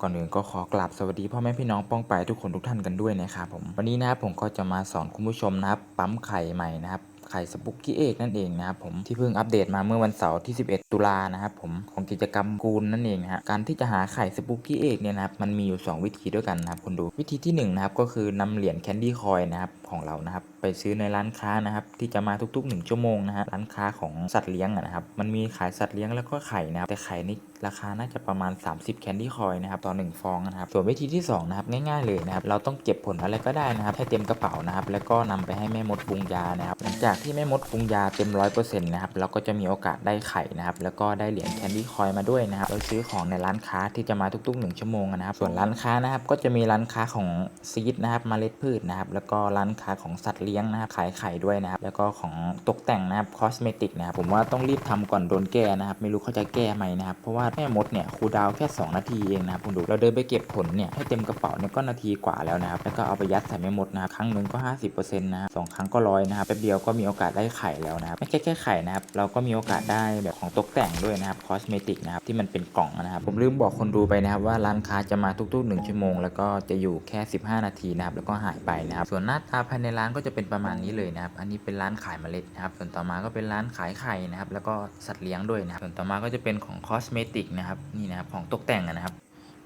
ก่อนอื่นก็ขอกราบสวัสดีพ่อแม่พี่น้องป้องไปทุกคนทุกท่านกันด้วยนะครับผมวันนี้นะครับผมก็จะมาสอนคุณผู้ชมนะครับปั๊มไข่ใหม่นะครับ ไข่สปุกกี้เอกนั่นเองนะครับผมที่เพิ่งอัปเดตมาเมื่อวันเสาร์ที่ 11 ตุลานะครับผมของกิจกรรมกูลนั่นเองนะฮะการที่จะหาไข่สปุกกี้เอกเนี่ยนะครับมันมีอยู่ 2 วิธีด้วยกันนะครับคนดูวิธีที่1นะครับก็คือนำเหรียญแคนดี้คอยนะครับของเรานะครับไปซื้อในร้านค้านะครับที่จะมาทุก ๆ 1 ชั่วโมงนะฮะร้านค้าของสัตว์เลี้ยงนะครับมันมีขายสัตว์เลี้ยงแล้วก็ไข่นะครับแต่ไข่นี่ราคาน่าจะประมาณ 30 แคนดี้คอยนะครับต่อ 1 ฟองนะครับส่วนวิธีที่2นะครับง่ายๆเลยนะครับเราต้องเก็บผลอะไรก็ได้นะครับให้เต็มกระเป๋านะครับแล้วก็นำไปให้แม่มดปรุงยานะครับหลังจากที่แม่มดปรุงยาเต็มร้อยเปอร์เซ็นต์นะครับเราก็จะมีโอกาสได้ไข่นะครับแล้วก็ได้เหรียญแคนดี้คอยมาด้วยนะครับเราซื้อของในร้านค้าที่จะมาทุกๆ 1 ชั่วโมงนะครับส่วนร้านค้านะครับก็จะมีร้านค้าของซีดนะครับเมล็ดพืชนะครับแล้วก็ร้านค้าของสัตว์เลี้ยงนะครับขายไข่ด้วยนะครับแล้วก็ของตกแต่งนะครับคอสเมติกนะครับผมว่าต้องรีบทำก่อนโดนแก้นะครับไม่รู้เขาจะแก้ไหมนะครับเพราะว่าแม่มดเนี่ยคูดาวแค่ 2 นาทีเองนะครับคุณดูเราเดินไปเก็บผลเนี่ยให้เต็มกระเป๋าเนี่ยก็นาทีกว่าแล้วนะครับแล้วก็เอาไปยัดใส่แม่มดนะครับครั้งหนึ่งก็ 50%นะครับสองครั้งก็ร้อยนะครับแป๊บเดียวก็มีโอกาสได้ไข่แล้วนะครับไม่ใช่แค่ไข่นะครับเราก็มีโอกาสได้แบบของตกแต่งด้วยนะครับคอสเมติกนะครับที่มันเป็นกล่องนะครับผมลืมบอกคนดูไปนะครับว่าร้านค้าจะมาทุกๆ 1 ชั่วโมง แล้วก็จะอยู่แค่ 15 นาทีนะครับแล้วก็หายไปนะครับส่วนหน้าตาภายในร้านก็จะเป็นประมาณนี้เลยนะครับอันนี้เป็นร้านขายเมล็ดนะครับส่วนต่อมาก็เป็นร้านขายไข่นะครับแล้วก็สัตว์เลี้ยงด้วยนะครับส่วนต่อมาก็จะเป็นของคอสเมติกนะครับนี่นะครับของตกแต่งนะครับ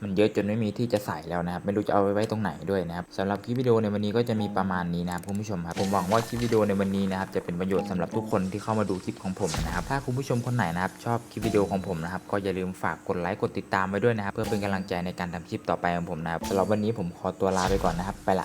มันเยอะจนไม่มีที่จะใส่แล้วนะครับ ไม่รู้จะเอาไปไว้ตรงไหนด้วยนะครับสำหรับคลิปวิดีโอในวันนี้ก็จะมีประมาณนี้นะครับคุณผู้ชมครับผมหวังว่าคลิปวิดีโอในวันนี้นะครับจะเป็นประโยชน์สำหรับทุกคนที่เข้ามาดูคลิปของผมนะครับถ้าคุณผู้ชมคนไหนนะครับชอบคลิปวิดีโอของผมนะครับก็อย่าลืมฝากกดไลค์กดติดตามไว้ด้วยนะครับเพื่อเป็นกำลังใจในการทำคลิปต่อไปของผมนะครับสำหรับวันนี้ผมขอตัวลาไปก่อนนะครับไปละ